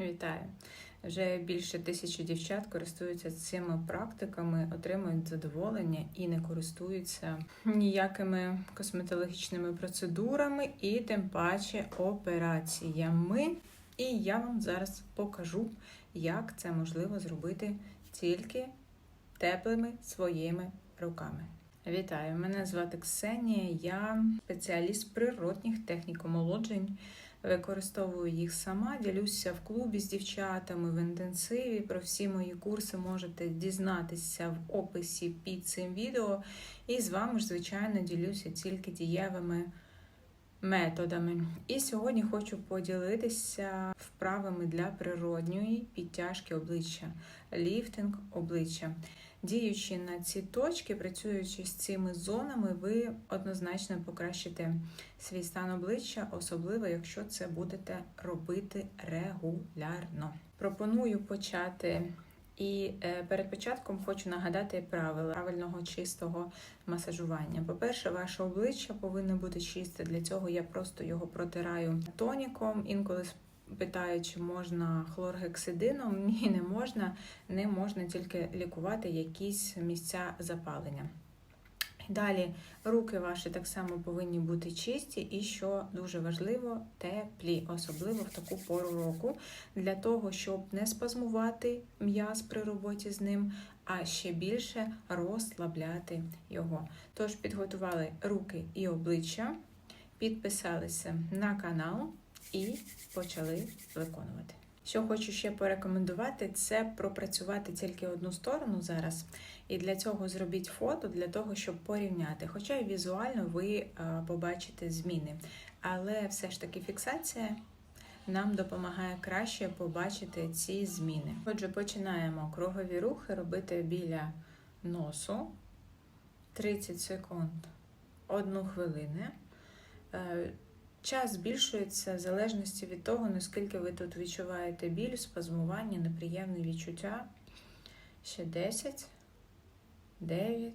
Вітаю! Вже більше тисячі дівчат користуються цими практиками, отримують задоволення і не користуються ніякими косметологічними процедурами і тим паче операціями. І я вам зараз покажу, як це можливо зробити тільки теплими своїми руками. Вітаю! Мене звати Ксенія, я спеціаліст природних технік омолоджень. Використовую їх сама, ділюся в клубі з дівчатами в інтенсиві. Про всі мої курси можете дізнатися в описі під цим відео. І з вами ж, звичайно, ділюся тільки дієвими методами. І сьогодні хочу поділитися вправами для природньої підтяжки обличчя, ліфтинг обличчя. Діючи на ці точки, працюючи з цими зонами, ви однозначно покращите свій стан обличчя, особливо якщо це будете робити регулярно. Пропоную почати. І перед початком хочу нагадати правила правильного чистого масажування. По-перше, ваше обличчя повинно бути чисте. Для цього я просто його протираю тоніком. Інколи питають, чи можна хлоргексидином. Ні, не можна. Не можна тільки лікувати якісь місця запалення. Далі руки ваші так само повинні бути чисті, і що дуже важливо, теплі, особливо в таку пору року, для того, щоб не спазмувати м'яз при роботі з ним, а ще більше розслабляти його. Тож підготували руки і обличчя, підписалися на канал і почали виконувати. Що хочу ще порекомендувати, це пропрацювати тільки одну сторону зараз. І для цього зробіть фото, для того, щоб порівняти. Хоча і візуально ви побачите зміни. Але все ж таки фіксація нам допомагає краще побачити ці зміни. Отже, починаємо кругові рухи робити біля носу 30 секунд, 1 хвилину. Час збільшується в залежності від того, наскільки ви тут відчуваєте біль, спазмування, неприємне відчуття. Ще 10, 9,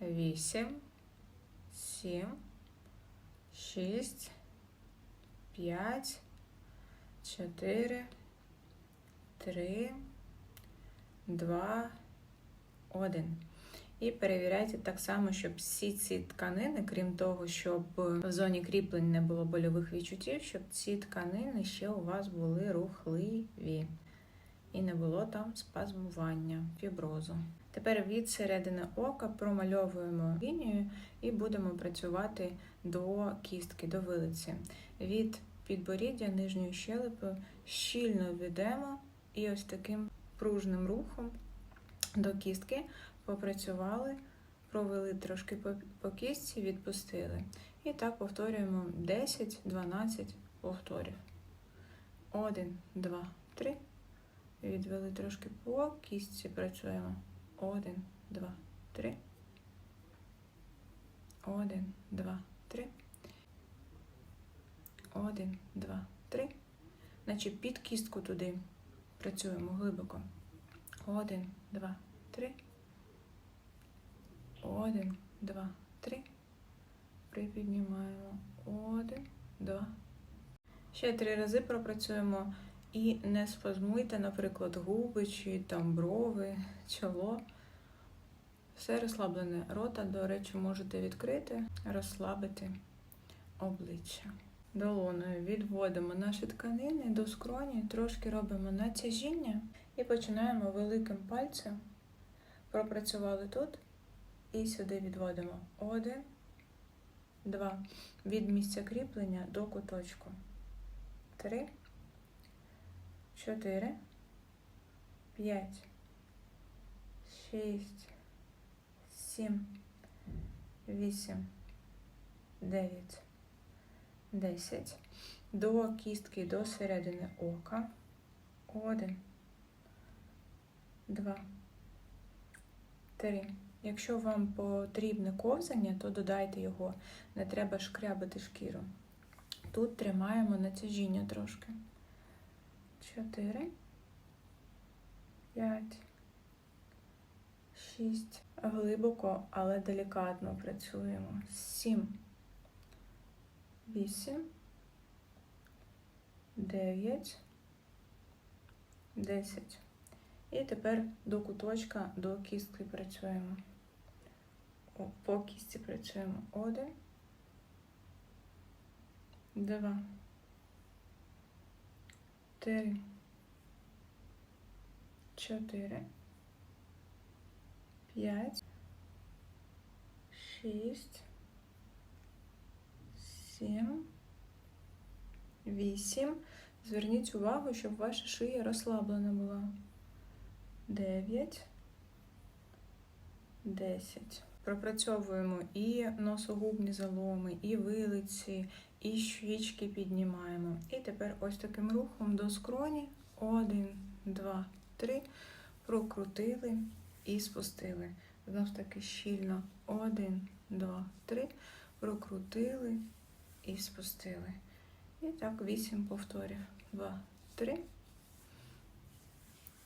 8, 7, 6, 5, 4, 3, 2, 1. І перевіряйте так само, щоб всі ці тканини, крім того, щоб в зоні кріплень не було больових відчуттів, щоб ці тканини ще у вас були рухливі. І не було там спазмування, фіброзу. Тепер від середини ока промальовуємо лінію і будемо працювати до кістки, до вилиці. Від підборіддя нижньої щелепи щільно ведемо і ось таким пружним рухом до кістки попрацювали, провели трошки по кістці, відпустили. І так повторюємо 10-12 повторів. 1, 2, 3. Відвели трошки по кістці, працюємо. 1, 2, 3. 1, 2, 3. 1, 2, 3. Значить, під кістку туди працюємо глибоко. 1, 2, 3. Один, два, три. Припіднімаємо. Один, два. Ще три рази пропрацюємо і не спазмуйте, наприклад, губи чи там брови, чоло. Все розслаблене. Рота, до речі, можете відкрити, розслабити обличчя. Долоною відводимо наші тканини до скроні, трошки робимо натяжіння і починаємо великим пальцем. Пропрацювали тут. І сюди відводимо один, два. Від місця кріплення до куточку. Три, чотири, п'ять, шість, сім, вісім, дев'ять, десять. До кістки до середини ока. Один, два, три. Якщо вам потрібне ковзання, то додайте його, не треба шкрябати шкіру. Тут тримаємо натяжіння трошки. 4, 5, 6. Глибоко, але делікатно працюємо. 7, 8, 9, 10. І тепер до куточка, до кістки працюємо. По кісті працюємо. Один. Два. Три. Чотири. П'ять. Шість. Сім. Вісім. Зверніть увагу, щоб ваша шия розслаблена була. Дев'ять. Десять. Пропрацьовуємо і носогубні заломи, і вилиці, і щічки піднімаємо. І тепер ось таким рухом до скроні. Один, два, три. Прокрутили і спустили. Знов таки щільно. Один, два, три. Прокрутили і спустили. І так вісім повторів. Два, три.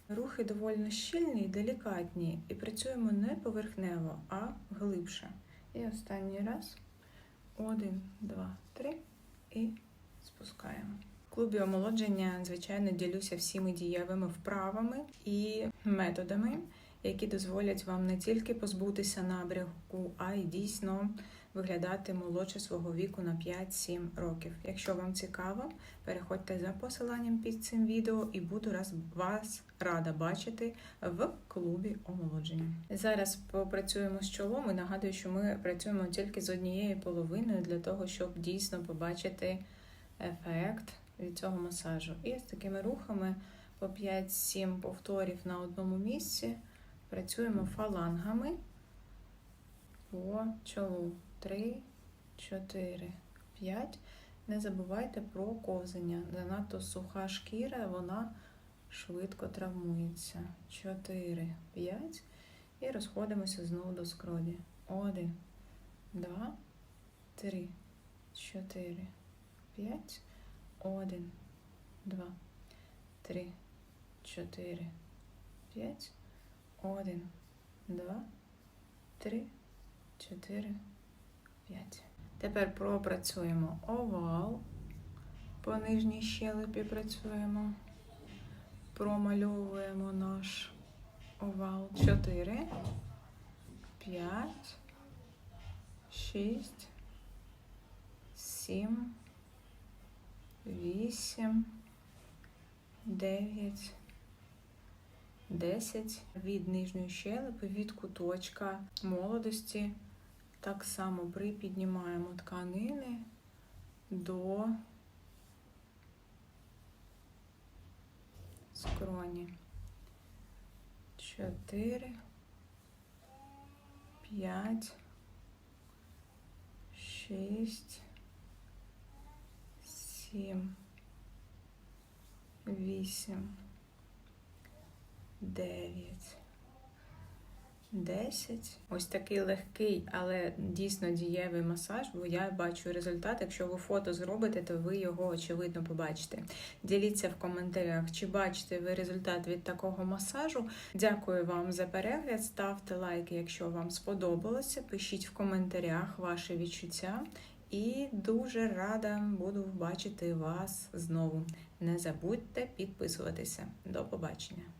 Рухи доволі щільні і делікатні. І працюємо не поверхнево, а глибше. І останній раз. Один, два, три. І спускаємо. В клубі омолодження, звичайно, ділюся всіми дієвими вправами і методами, які дозволять вам не тільки позбутися набряку, а й дійсно виглядати молодше свого віку на 5-7 років. Якщо вам цікаво, переходьте за посиланням під цим відео і буду раз вас рада бачити в клубі омолодження. Зараз попрацюємо з чолом і нагадую, що ми працюємо тільки з однією половиною для того, щоб дійсно побачити ефект від цього масажу. І з такими рухами по 5-7 повторів на одному місці працюємо фалангами по чолу. 3, 4, 5. Не забувайте про ковзання. Занадто суха шкіра, вона швидко травмується. 4, 5. І розходимося знову до скроні. 1, 2, 3, 4, 5. 1, 2, 3, 4, 5. 1, 2, 3, 4, 5. Тепер пропрацюємо овал. По нижній щелепі працюємо. Промальовуємо наш овал. 4, 5, 6, 7, 8, 9, 10 від нижньої щелепи, від куточка молодості. Так само припіднімаємо тканини до скроні. 4, 5, 6, 7, 8, 9, 10. Ось такий легкий, але дійсно дієвий масаж, бо я бачу результат. Якщо ви фото зробите, то ви його очевидно побачите. Діліться в коментарях, чи бачите ви результат від такого масажу. Дякую вам за перегляд. Ставте лайки, якщо вам сподобалося. Пишіть в коментарях ваші відчуття. І дуже рада буду бачити вас знову. Не забудьте підписуватися. До побачення!